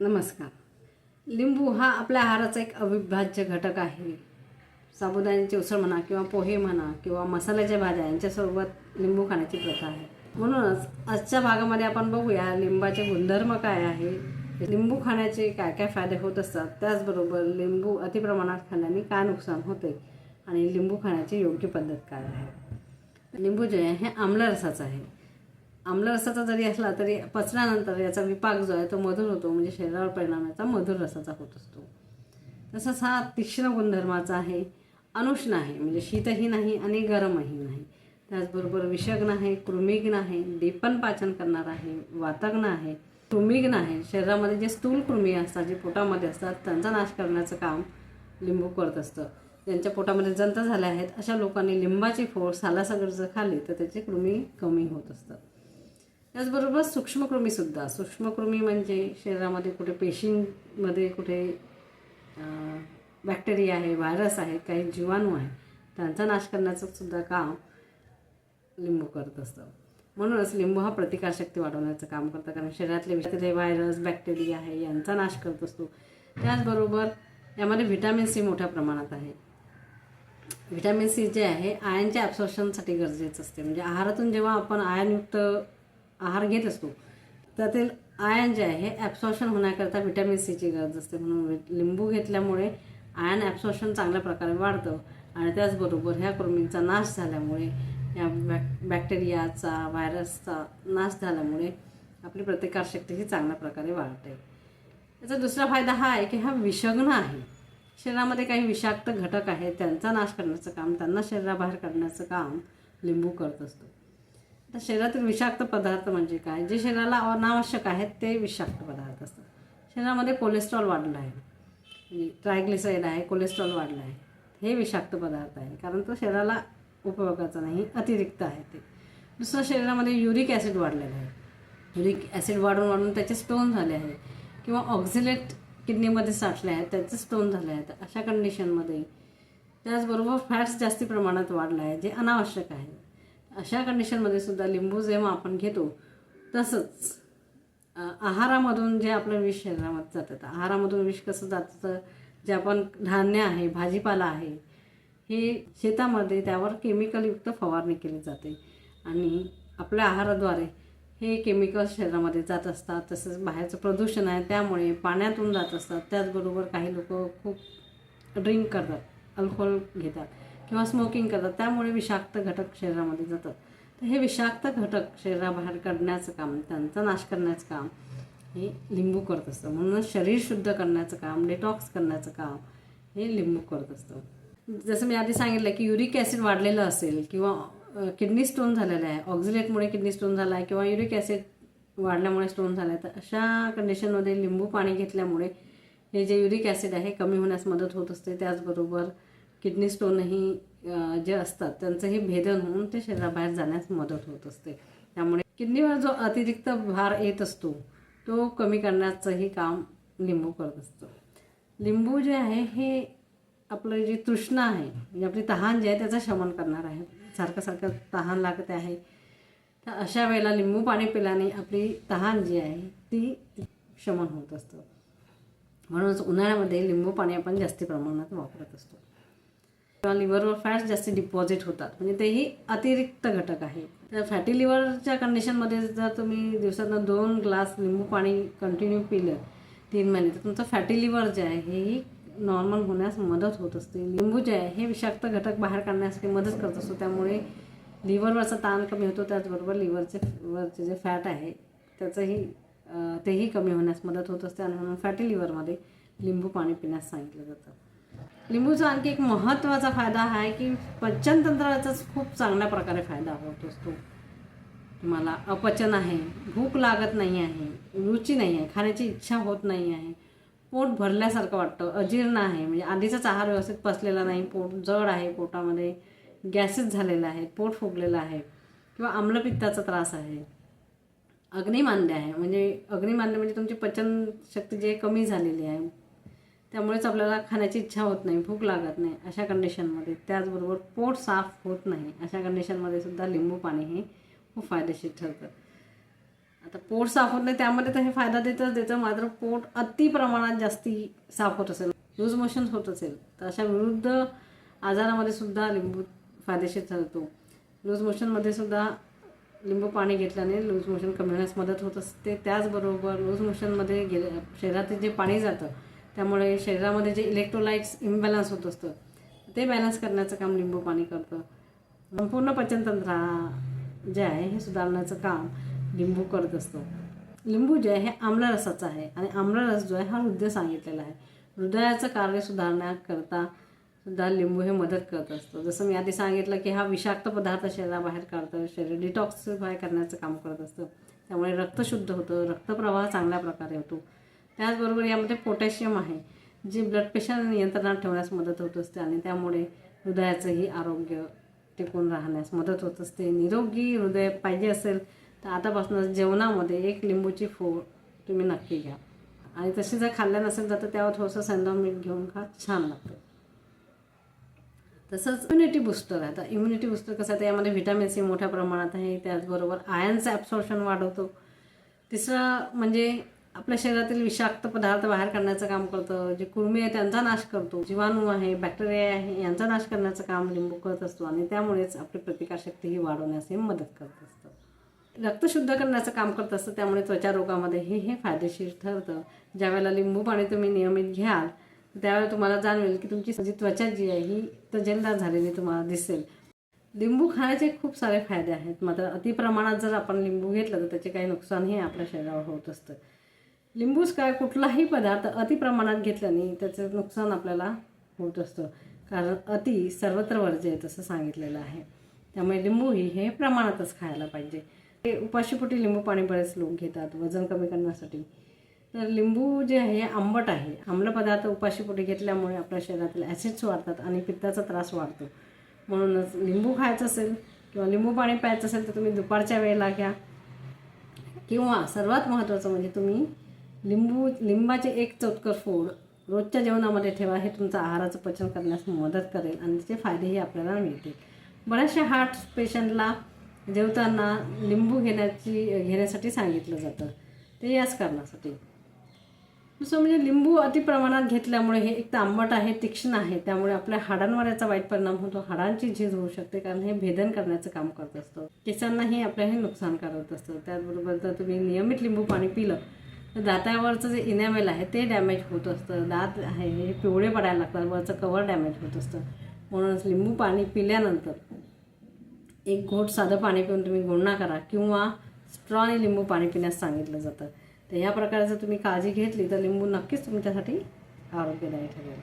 नमस्कार. लिंबू हा आपल्या आहाराचा एक अविभाज्य घटक आहे. साबुदाण्याची उसळ म्हणा किंवा पोहे म्हणा किंवा मसाल्याच्या भाज्या यांच्यासोबत लिंबू खाण्याची प्रथा आहे. म्हणूनच आजच्या भागामध्ये आपण बघूया लिंबाचे गुणधर्म काय आहे लिंबू खाण्याचे काय काय फायदे होत असतात त्याचबरोबर लिंबू अतिप्रमाणात खाल्ल्याने काय नुकसान होते आणि लिंबू खाण्याची योग्य पद्धत काय आहे. लिंबू जे आहे हे आम्लरसाचं आहे. आम्लरसाचा जरी असला तरी पचल्यानंतर याचा विपाक जो आहे तो मधुर होतो म्हणजे शरीरावर परिणाम याचा मधुर रसाचा होत असतो. तसंच हा तीक्ष्ण गुणधर्माचा आहे अनुष्ण आहे म्हणजे शीतही नाही आणि गरमही नाही. त्याचबरोबर विषग्न आहे कृमिग्न आहे दीपन पाचन करणार आहे वातग्न आहे कृमिग्न आहे. शरीरामध्ये जे स्थूल कृमी असतात जे पोटामध्ये असतात त्यांचा नाश करण्याचं काम लिंबू करत असतं. ज्यांच्या पोटामध्ये जंत झाल्या आहेत अशा लोकांनी लिंबाची फोड सालासगड जर खाल्ली तर त्याचे कृमी कमी होत असतात. त्याचबरोबर सूक्ष्मकृमीसुद्धा. सूक्ष्मकृमी म्हणजे शरीरामध्ये कुठे पेशींमध्ये कुठे बॅक्टेरिया आहे व्हायरस आहे काही जीवाणू आहे त्यांचा नाश करण्याचं सुद्धा काम लिंबू करत असतं. म्हणूनच लिंबू हा प्रतिकारशक्ती वाढवण्याचं काम करतं कारण शरीरातले विषातले व्हायरस बॅक्टेरिया आहे यांचा नाश करत असतो. त्याचबरोबर यामध्ये व्हिटॅमिन सी मोठ्या प्रमाणात आहे. व्हिटॅमिन सी जे आहे आयनच्या ॲब्सॉर्प्शनसाठी गरजेचं असते. म्हणजे आहारातून जेव्हा आपण आयनयुक्त आहार घेत असतो. त्यातील आयन जे आहे हे ॲब्सॉर्शन होण्याकरता व्हिटॅमिन सीची गरज असते. म्हणून लिंबू घेतल्यामुळे आयन ॲब्सॉर्शन चांगल्या प्रकारे वाढतं आणि त्याचबरोबर ह्या कृमींचा नाश झाल्यामुळे या बॅक बॅक्टेरियाचा व्हायरसचा नाश झाल्यामुळे आपली प्रतिकारशक्ती ही चांगल्या प्रकारे वाढते. याचा दुसरा फायदा हा आहे की हा विषग्न आहे. शरीरामध्ये काही विषाक्त घटक आहेत त्यांचा नाश करण्याचं काम त्यांना शरीराबाहेर काढण्याचं काम लिंबू करत असतो. आता शरीरातील विषाक्त पदार्थ म्हणजे काय? जे शरीराला अनावश्यक आहेत ते विषाक्त पदार्थ असतात. शरीरामध्ये कोलेस्ट्रॉल वाढलं आहे. म्हणजे आहे कोलेस्ट्रॉल वाढलं आहे. हे विषाक्त पदार्थ आहे कारण तो शरीराला उपयोगाचा नाही अतिरिक्त आहे ते. दुसरं शरीरामध्ये युरिक ॲसिड वाढलेलं आहे. युरिक ॲसिड वाढून वाढून त्याचे स्टोन झाले आहे. किंवा ऑक्झिलेट किडनीमध्ये साठले आहेत त्याचे स्टोन झाले आहेत. अशा कंडिशनमध्ये त्याचबरोबर फॅट्स जास्ती प्रमाणात वाढलं आहे जे अनावश्यक आहे. अशा कंडिशनमध्ये सुद्धा लिंबू जेव्हा आपण घेतो तसंच आहारामधून जे आपलं विष शरीरामध्ये जातं आहारामधून विष कसं जातं जे आपण धान्य आहे भाजीपाला आहे हे शेतामध्ये त्यावर केमिकलयुक्त फवारणी केली जाते. आणि आपल्या आहाराद्वारे हे केमिकल शरीरामध्ये जात असतात तसंच बाहेरचं प्रदूषण आहे त्यामुळे पाण्यातून जात असतात. त्याचबरोबर काही लोक खूप ड्रिंक करतात अल्कोहोल घेतात. किंवा स्मोकिंग करतात त्यामुळे विषाक्त घटक शरीरामध्ये जातात. तर हे विषाक्त घटक शरीराबाहेर काढण्याचं काम त्यांचा नाश करण्याचं काम हे लिंबू करत असतं. म्हणूनच शरीर शुद्ध करण्याचं काम डिटॉक्स करण्याचं काम हे लिंबू करत असतं. जसं मी आधी सांगितलं की युरिक ॲसिड वाढलेलं असेल किंवा किडनी स्टोन झालेला आहे ऑक्झिलेटमुळे किडनी स्टोन झाला आहे किंवा युरिक ॲसिड वाढल्यामुळे स्टोन झाला आहे तर अशा कंडिशनमध्ये लिंबू पाणी घेतल्यामुळे हे जे युरिक ॲसिड आहे कमी होण्यास मदत होत असते. त्याचबरोबर किडनी स्टोनही जे असतात त्यांचंही भेदन होऊन ते शरीराबाहेर जाण्यास मदत होत असते. त्यामुळे किडनीवर जो अतिरिक्त भार येत असतो तो कमी करण्याचंही काम लिंबू करत असतो. लिंबू जे आहे हे आपलं जी तृष्णा आहे म्हणजे आपली तहान जी आहे त्याचं शमन करणार आहे. सारखं सारखं तहान लागते आहे. तर अशा वेळेला लिंबू पाणी पिल्याने आपली तहान जी आहे ती शमन होत असतं. म्हणूनच उन्हाळ्यामध्ये लिंबू पाणी आपण जास्ती प्रमाणात वापरत असतो. किंवा लिव्हरवर फॅट्स जास्ती डिपॉझिट होतात. म्हणजे तेही अतिरिक्त घटक आहे. तर फॅटी लिव्हरच्या कंडिशनमध्ये जर तुम्ही दिवसातनं दोन ग्लास लिंबू पाणी कंटिन्यू पिलं तीन महिने तर तुमचं फॅटी लिव्हर जे आहे हेही नॉर्मल होण्यास मदत होत असते. लिंबू जे आहे हे विषाक्त घटक बाहेर काढण्यासाठी मदत करत असतो. त्यामुळे लिव्हरवरचा ताण कमी होतो त्याचबरोबर लिव्हरचे वरचे जे फॅट आहे त्याचंही तेही कमी होण्यास मदत होत असते. आणि म्हणून फॅटी लिव्हरमध्ये लिंबू पाणी पिण्यास सांगितलं जातं. लिंबूचा आणखी एक महत्त्वाचा फायदा हा आहे की पचनतंत्राचाच खूप चांगल्या प्रकारे फायदा होत असतो. तुम्हाला अपचन आहे भूक लागत नाही आहे रुची नाही आहे खाण्याची इच्छा होत नाही आहे पोट भरल्यासारखं वाटतं अजीर्ण आहे म्हणजे आधीचाच आहार व्यवस्थित पचलेला नाही पोट जड आहे पोटामध्ये गॅसेस झालेला आहे पोट फुगलेलं आहे किंवा आम्लपित्ताचा त्रास आहे अग्निमांद्य आहे म्हणजे अग्निमांद्य म्हणजे तुमची पचनशक्ती जी आहे कमी झालेली आहे. त्यामुळेच आपल्याला खाण्याची इच्छा होत नाही भूक लागत नाही अशा कंडिशनमध्ये त्याचबरोबर पोट साफ होत नाही अशा कंडिशनमध्ये सुद्धा लिंबू पाणी हे खूप फायदेशीर ठरतं. आता पोट साफ होत नाही त्यामध्ये तर हे फायदा देतच देतं मात्र पोट अति प्रमाणात जास्ती साफ होत असेल लूज मोशन होत असेल तर अशा विरुद्ध आजारामध्ये सुद्धा लिंबू फायदेशीर ठरतो. लूज मोशनमध्ये सुद्धा लिंबू पाणी घेतल्याने लूज मोशन कमी होण्यास मदत होत असते. त्याचबरोबर लूज मोशनमध्ये गेले शरीरातील जे पाणी जातं त्यामुळे शरीरामध्ये जे इलेक्ट्रोलाइट्स इम्बॅलन्स होत असतं ते बॅलन्स करण्याचं काम लिंबू पाणी करतं. संपूर्ण पचनतंत्र जे आहे हे सुधारण्याचं काम लिंबू करत असतो. लिंबू जे आहे हे आम्लरसाचं आहे आणि आम्लरस जो आहे हा हृदय सांगितलेला आहे. हृदयाचं कार्य सुधारण्याकरता सुद्धा लिंबू हे मदत करत असतो. जसं मी आधी सांगितलं की हा विषाक्त पदार्थ शरीराबाहेर काढतं शरीर डिटॉक्सिफाय करण्याचं काम करत असतं. त्यामुळे रक्त शुद्ध होतं रक्तप्रवाह चांगल्या प्रकारे होतो. त्याचबरोबर यामध्ये पोटॅशियम आहे जे ब्लड प्रेशर नियंत्रणात ठेवण्यास मदत होत असते आणि त्यामुळे हृदयाचंही आरोग्य टिकून राहण्यास मदत होत असते. निरोगी हृदय पाहिजे असेल तर आतापासूनच जेवणामध्ये एक लिंबूची फोड तुम्ही नक्की घ्या. आणि तशी जर खाल्ल्या नसेल तर त्यावर थोडंसं सेंधा मीठ घेऊन खा छान लागतं. तसंच इम्युनिटी बुस्टर आहे. आता इम्युनिटी बुस्टर कसं आहे तर यामध्ये व्हिटॅमिन सी मोठ्या प्रमाणात आहे. त्याचबरोबर आयर्नचं ॲब्सॉर्प्शन वाढवतो. तिसरं म्हणजे आपल्या शरीरातील विषाक्त पदार्थ बाहेर काढण्याचं काम करतं. जे कुर्मी आहे त्यांचा नाश करतो. जीवाणू आहे बॅक्टेरिया आहे यांचा नाश करण्याचं काम लिंबू करत असतो आणि त्यामुळेच आपली प्रतिकारशक्तीही वाढवण्यास हे मदत करत असतं. रक्त शुद्ध करण्याचं काम करत असतं त्यामुळे त्वचा रोगामध्ये हे हे फायदेशीर ठरतं. ज्यावेळेला लिंबू पाणी तुम्ही नियमित घ्याल त्यावेळेला तुम्हाला जाणवेल की तुमची जी त्वचा जी आहे ही तजेलदार झालेली तुम्हाला दिसेल. लिंबू खाण्याचे खूप सारे फायदे आहेत. मात्र अतिप्रमाणात जर आपण लिंबू घेतलं तर त्याचे काही नुकसानही आपल्या शरीरावर होत असतं. लिंबूच काय कुठलाही पदार्थ अतिप्रमाणात घेतल्याने त्याचं नुकसान आपल्याला होत असतं. कारण अति सर्वत्र वर्ज्य आहे तसं सांगितलेलं आहे. त्यामुळे लिंबूही हे प्रमाणातच खायला पाहिजे. ते उपाशीपोटी लिंबू पाणी बरेच लोक घेतात वजन कमी करण्यासाठी. तर लिंबू जे आहे हे आंबट आहे. आम्ल पदार्थ उपाशीपोटी घेतल्यामुळे आपल्या शरीरातील ॲसिड्स वाढतात आणि पित्ताचा त्रास वाढतो. म्हणूनच लिंबू खायचं असेल किंवा लिंबू पाणी प्यायचं असेल तर तुम्ही दुपारच्या वेळेला घ्या. किंवा सर्वात महत्त्वाचं म्हणजे तुम्ही लिंबू लिंबाचे एक चौटकर फोड. रोजच्या जेवणामध्ये ठेवा हे तुमचं आहाराचं पचन करण्यास मदत करेल आणि त्याचे फायदेही आपल्याला मिळतील. बऱ्याचशा हार्ट पेशंटला जेवताना लिंबू घेण्याची घेण्यासाठी सांगितलं जातं. ते याच कारणासाठी. दुसरं म्हणजे लिंबू अतिप्रमाणात घेतल्यामुळे हे एक तर आंबट आहे तीक्ष्ण आहे. त्यामुळे आपल्या हाडांवर याचा वाईट परिणाम होतो. हाडांची झीज होऊ शकते कारण हे भेदन करण्याचं काम करत असतं. केसांनाही आपल्या हे नुकसान करत असतं. त्याचबरोबर जर तुम्ही नियमित लिंबू पाणी पिलं दातावरचं जे इनॅमेल आहे ते डॅमेज होत असतं. दात आहे हे पिवळे पडायला लागतात. वरचं कवर डॅमेज होत असतं. म्हणूनच लिंबू पाणी पिल्यानंतर एक घोट साधं पाणी पिऊन तुम्ही गुळणा करा किंवा स्ट्रॉने लिंबू पाणी पिण्यास सांगितलं जातं. तर ह्या प्रकारे जर तुम्ही काळजी घेतली तर लिंबू नक्कीच तुमच्यासाठी आरोग्यदायी ठरेल.